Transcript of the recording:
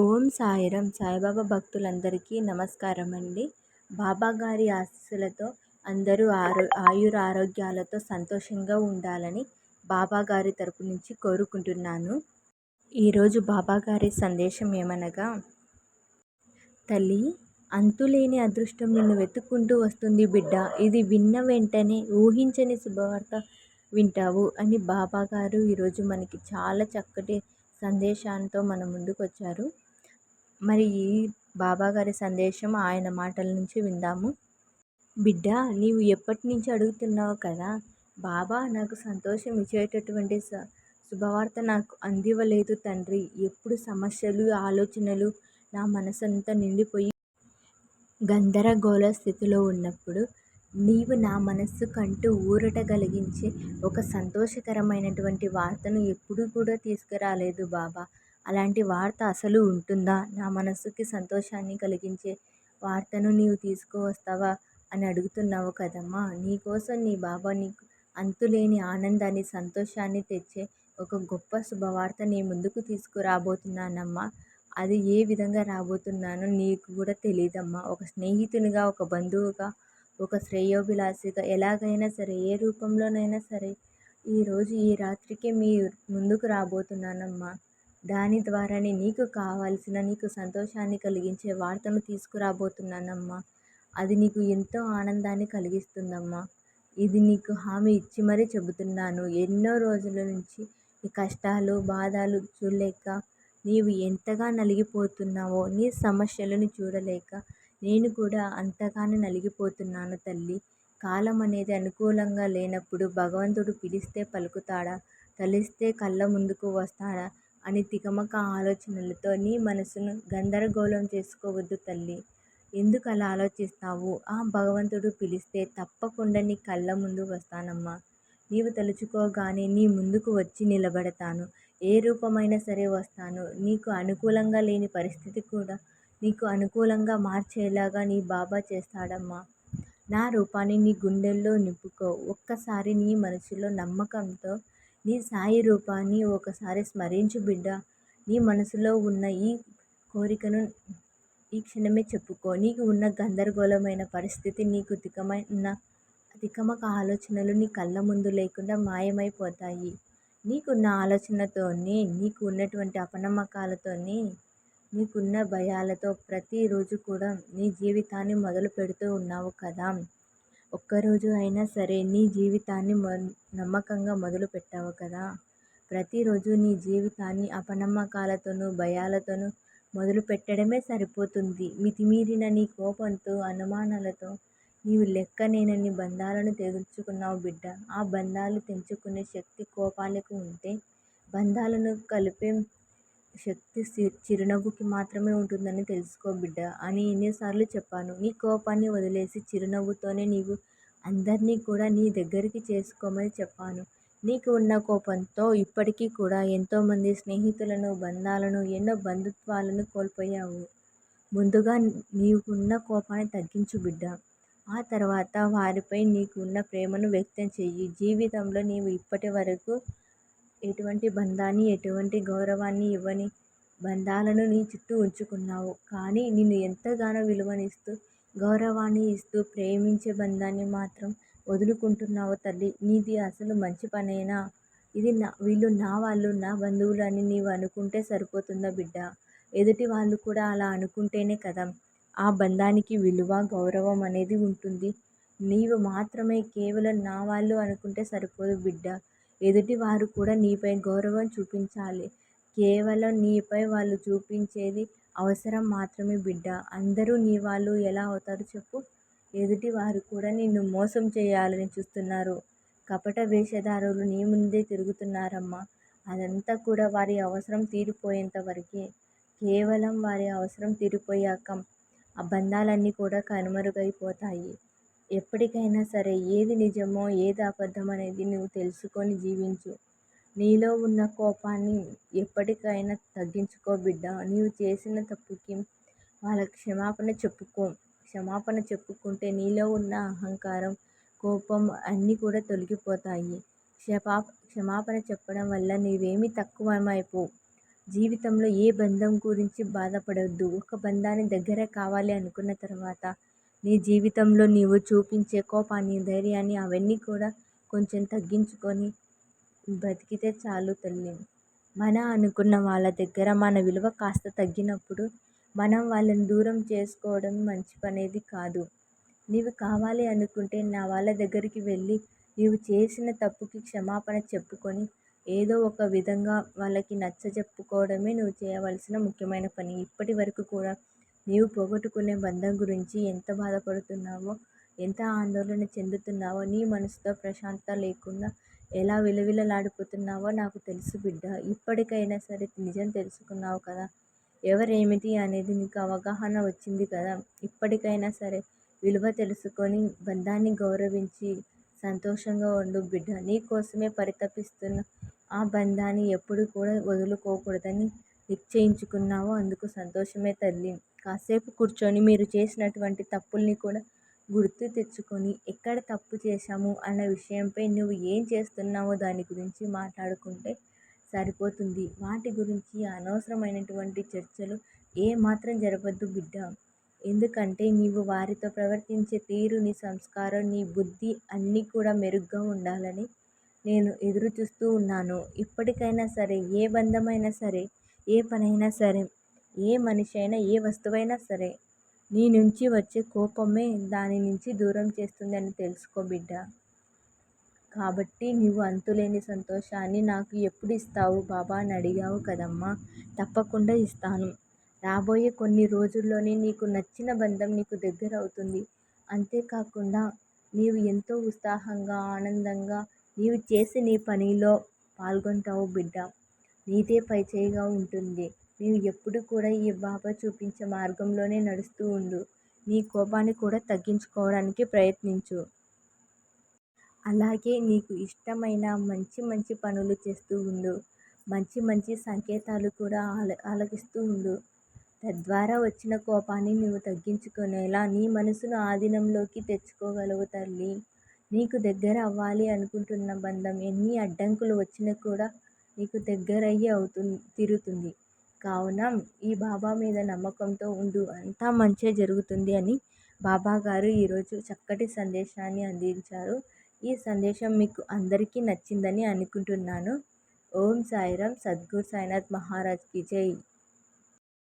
ఓం సాయిరం. సాయిబాబా భక్తులందరికీ నమస్కారం అండి బాబా గారి ఆశీస్సులతో అందరూ ఆరో ఆయుర ఆరోగ్యాలతో సంతోషంగా ఉండాలని బాబా గారి తరపు నుంచి కోరుకుంటున్నాను. ఈరోజు బాబా గారి సందేశం ఏమనగా తల్లి అంతులేని అదృష్టం నిన్ను వెతుక్కుంటూ వస్తుంది బిడ్డ. ఇది విన్న వెంటనే ఊహించని శుభవార్త వింటావు అని బాబా గారు ఈరోజు మనకి చాలా చక్కటి సందేశాంతో మన ముందుకు వచ్చారు మరి ఈ బాబాగారి సందేశం ఆయన మాటల నుంచి విందాము. బిడ్డ నీవు ఎప్పటి నుంచి అడుగుతున్నావు కదా? బాబా నాకు సంతోషం ఇచ్చేటటువంటి స శుభవార్త నాకు అందివ్వలేదు తండ్రి. ఎప్పుడు సమస్యలు ఆలోచనలు నా మనసంతా నిండిపోయి గందరగోళ స్థితిలో ఉన్నప్పుడు నీవు నా మనస్సు కంటూ ఊరట కలిగించే ఒక సంతోషకరమైనటువంటి వార్తను ఎప్పుడూ కూడా తీసుకురాలేదు బాబా. అలాంటి వార్త అసలు ఉంటుందా? నా మనసుకి సంతోషాన్ని కలిగించే వార్తను నీవు తీసుకువస్తావా? అని అడుగుతున్నావు కదమ్మా. నీకోసం నీ బాబా నీకు అంతులేని ఆనందాన్ని సంతోషాన్ని తెచ్చే ఒక గొప్ప శుభవార్త నీ ముందుకు తీసుకురాబోతున్నానమ్మా. అది ఏ విధంగా రాబోతున్నానో నీకు కూడా తెలియదమ్మా ఒక స్నేహితునిగా ఒక బంధువుగా ఒక శ్రేయోభిలాషిగా ఎలాగైనా సరే ఏ రూపంలోనైనా సరే ఈరోజు ఈ రాత్రికే మీ ముందుకు రాబోతున్నానమ్మా. దాని ద్వారానే నీకు కావాల్సిన నీకు సంతోషాన్ని కలిగించే వార్తను తీసుకురాబోతున్నానమ్మా. అది నీకు ఎంతో ఆనందాన్ని కలిగిస్తుందమ్మా. ఇది నీకు హామీ ఇచ్చి మరీ చెబుతున్నాను. ఎన్నో రోజుల నుంచి నీ కష్టాలు బాధలు చూడలేక నీవు ఎంతగా నలిగిపోతున్నావో నీ సమస్యలను చూడలేక నేను కూడా అంతగానే నలిగిపోతున్నాను తల్లి. కాలం అనేది అనుకూలంగా లేనప్పుడు భగవంతుడు పిలిస్తే పలుకుతాడా? తలిస్తే కళ్ళ ముందుకు వస్తాడా? అని తికమక ఆలోచనలతో నీ మనసును గందరగోళం చేసుకోవద్దు తల్లి. ఎందుకు అలా ఆలోచిస్తావు? ఆ భగవంతుడు పిలిస్తే తప్పకుండా నీ కళ్ళ ముందు వస్తానమ్మా. నీవు తలుచుకోగానే నీ ముందుకు వచ్చి నిలబడతాను. ఏ రూపమైనా సరే వస్తాను. నీకు అనుకూలంగా లేని పరిస్థితి కూడా నీకు అనుకూలంగా మార్చేలాగా నీ బాబా చేస్తాడమ్మా. నా రూపాన్ని నీ గుండెల్లో నింపుకో. ఒక్కసారి నీ మనసులో నమ్మకంతో నీ సాయి రూపాన్ని ఒకసారి స్మరించు బిడ్డ. నీ మనసులో ఉన్న ఈ కోరికను ఈ క్షణమే చెప్పుకో. నీకు ఉన్న గందరగోళమైన పరిస్థితి నీకు తికమైన తికమక ఆలోచనలు నీ కళ్ళ ముందు లేకుండా మాయమైపోతాయి. నీకున్న ఆలోచనతోనే నీకు ఉన్నటువంటి అపనమ్మకాలతోనే నీకున్న భయాలతో ప్రతిరోజు కూడా నీ జీవితాన్ని మొదలు పెడుతూ ఉన్నావు కదా. ఒక్కరోజు అయినా సరే నీ జీవితాన్ని మొ నమ్మకంగా మొదలుపెట్టావు కదా. ప్రతిరోజు నీ జీవితాన్ని అపనమ్మకాలతోనూ భయాలతోనూ మొదలు పెట్టడమే సరిపోతుంది. మితిమీరిన నీ కోపంతో అనుమానాలతో నీవు లెక్కనేనని బంధాలను తెగుల్చుకున్నావు బిడ్డ. ఆ బంధాలు తెంచుకునే శక్తి కోపాలకు ఉంటే బంధాలను కలిపే శక్తి చిరునవ్వుకి మాత్రమే ఉంటుందని తెలుసుకో బిడ్డ. అని ఎన్నిసార్లు చెప్పాను. నీ కోపాన్ని వదిలేసి చిరునవ్వుతోనే నీవు అందరినీ కూడా నీ దగ్గరికి చేసుకోమని చెప్పాను. నీకు ఉన్న కోపంతో ఇప్పటికీ కూడా ఎంతోమంది స్నేహితులను బంధాలను ఎన్నో బంధుత్వాలను కోల్పోయావు. ముందుగా నీకున్న కోపాన్ని తగ్గించు బిడ్డ. ఆ తర్వాత వారిపై నీకు ఉన్న ప్రేమను వ్యక్తం చెయ్యి. జీవితంలో నీవు ఇప్పటి వరకు ఎటువంటి బంధాన్ని ఎటువంటి గౌరవాన్ని ఇవ్వని బంధాలను నీ చుట్టూ ఉంచుకున్నావు. కానీ నిన్ను ఎంతగానో విలువనిస్తూ గౌరవాన్ని ఇస్తూ ప్రేమించే బంధాన్ని మాత్రం వదులుకుంటున్నావు తల్లి. నీది అసలు మంచి పనేనా? ఇది నా వీళ్ళు నా వాళ్ళు నా బంధువులు అని నీవు అనుకుంటే సరిపోతుందా బిడ్డ? ఎదుటి వాళ్ళు కూడా అలా అనుకుంటేనే కదా. ఆ బంధానికి విలువ గౌరవం అనేది ఉంటుంది. నీవు మాత్రమే కేవలం నా వాళ్ళు అనుకుంటే సరిపోదు బిడ్డ. ఎదుటి వారు కూడా నీపై గౌరవం చూపించాలి. కేవలం నీపై వాళ్ళు చూపించేది అవసరం మాత్రమే బిడ్డ. అందరూ నీ వాళ్ళు ఎలా అవుతారు చెప్పు. ఎదుటి వారు కూడా నిన్ను మోసం చేయాలని చూస్తున్నారు. కపట వేషధారులు నీ ముందే తిరుగుతున్నారమ్మా. అదంతా కూడా వారి అవసరం తీరిపోయేంత వరకే. కేవలం వారి అవసరం తీరిపోయాక ఆ బంధాలన్నీ కూడా కనుమరుగైపోతాయి. ఎప్పటికైనా సరే ఏది నిజమో ఏది అబద్ధం అనేది నువ్వు తెలుసుకొని జీవించు. నీలో ఉన్న కోపాన్ని ఎప్పటికైనా తగ్గించుకో బిడ్డ. నీవు చేసిన తప్పుకి వాళ్ళకి క్షమాపణ చెప్పుకో. క్షమాపణ చెప్పుకుంటే నీలో ఉన్న అహంకారం కోపం అన్నీ కూడా తొలగిపోతాయి. క్షమా క్షమాపణ చెప్పడం వల్ల నీవేమీ తక్కువమైపోవు జీవితంలో ఏ బంధం గురించి బాధపడవద్దు ఒక బంధాన్ని దగ్గర కావాలి అనుకున్న తర్వాత నీ జీవితంలో నీవు చూపించే కోపాన్ని ధైర్యాన్ని అవన్నీ కూడా కొంచెం తగ్గించుకొని బ్రతికితే చాలు తల్లి. మన అనుకున్న వాళ్ళ దగ్గర మన విలువ కాస్త తగ్గినప్పుడు మనం వాళ్ళని దూరం చేసుకోవడం మంచి పనేది కాదు. నీవు కావాలి అనుకుంటే నా వాళ్ళ దగ్గరికి వెళ్ళి నీవు చేసిన తప్పుకి క్షమాపణ చెప్పుకొని ఏదో ఒక విధంగా వాళ్ళకి నచ్చ చెప్పుకోవడమే నువ్వు చేయవలసిన ముఖ్యమైన పని. ఇప్పటి వరకు కూడా నీవు పోగొట్టుకునే బంధం గురించి ఎంత బాధపడుతున్నావో ఎంత ఆందోళన చెందుతున్నావో నీ మనసుతో ప్రశాంతత లేకుండా ఎలా విలవిలలాడిపోతున్నావో నాకు తెలుసు బిడ్డ. ఇప్పటికైనా సరే నిజం తెలుసుకున్నావు కదా. ఎవరేమిటి అనేది నీకు అవగాహన వచ్చింది కదా. ఇప్పటికైనా సరే విలువ తెలుసుకొని బంధాన్ని గౌరవించి సంతోషంగా ఉండు బిడ్డ. నీ కోసమే పరితపిస్తున్న ఆ బంధాన్ని ఎప్పుడు కూడా వదులుకోకూడదని నిశ్చయించుకున్నావో. అందుకు సంతోషమే తల్లి. కాసేపు కూర్చొని మీరు చేసినటువంటి తప్పుల్ని కూడా గుర్తు తెచ్చుకొని ఎక్కడ తప్పు చేశాము అన్న విషయంపై నువ్వు ఏం చేస్తున్నావో దాని గురించి మాట్లాడుకుంటే సరిపోతుంది. వాటి గురించి అనవసరమైనటువంటి చర్చలు ఏమాత్రం జరపద్దు బిడ్డ. ఎందుకంటే నీవు వారితో ప్రవర్తించే తీరు నీ సంస్కారం నీ బుద్ధి అన్నీ కూడా మెరుగ్గా ఉండాలని నేను ఎదురు చూస్తూ ఉన్నాను. ఇప్పటికైనా సరే ఏ బంధమైనా సరే ఏ పనైనా సరే ఏ మనిషి అయినా ఏ వస్తువైనా సరే నీ నుంచి వచ్చే కోపమే దాని నుంచి దూరం చేస్తుంది అని తెలుసుకో బిడ్డ. కాబట్టి నువ్వు అంతులేని సంతోషాన్ని నాకు ఎప్పుడు ఇస్తావు బాబా అని అడిగావు కదమ్మా. తప్పకుండా ఇస్తాను. రాబోయే కొన్ని రోజుల్లోనే నీకు నచ్చిన బంధం నీకు దగ్గర అవుతుంది. అంతేకాకుండా నీవు ఎంతో ఉత్సాహంగా ఆనందంగా నీవు చేసే నీ పనిలో పాల్గొంటావు బిడ్డ. నీదే పైచేయిగా ఉంటుంది. నీవు ఎప్పుడు కూడా ఈ బాబా చూపించే మార్గంలోనే నడుస్తూ ఉండు. నీ కోపాన్ని కూడా తగ్గించుకోవడానికి ప్రయత్నించు. అలాగే నీకు ఇష్టమైన మంచి మంచి పనులు చేస్తూ ఉండు. మంచి మంచి సంకేతాలు కూడా ఆల ఆలకిస్తూ ఉండు. తద్వారా వచ్చిన కోపాన్ని నువ్వు తగ్గించుకునేలా నీ మనసును ఆధీనంలోకి తెచ్చుకోగలవు తల్లి. నీకు దగ్గర అవ్వాలి అనుకుంటున్న బంధం ఎన్ని అడ్డంకులు వచ్చినా కూడా నీకు దగ్గరయ్యి అవుతుంది తిరుగుతుంది కావున ఈ బాబా మీద నమ్మకంతో ఉండు అంతా మంచే జరుగుతుంది అని బాబా గారు ఈరోజు చక్కటి సందేశాన్ని అందించారు. ఈ సందేశం మీకు అందరికీ నచ్చిందని అనుకుంటున్నాను. ఓం సాయిరామ్ సద్గురు సాయినాథ్ మహారాజ్కి జై.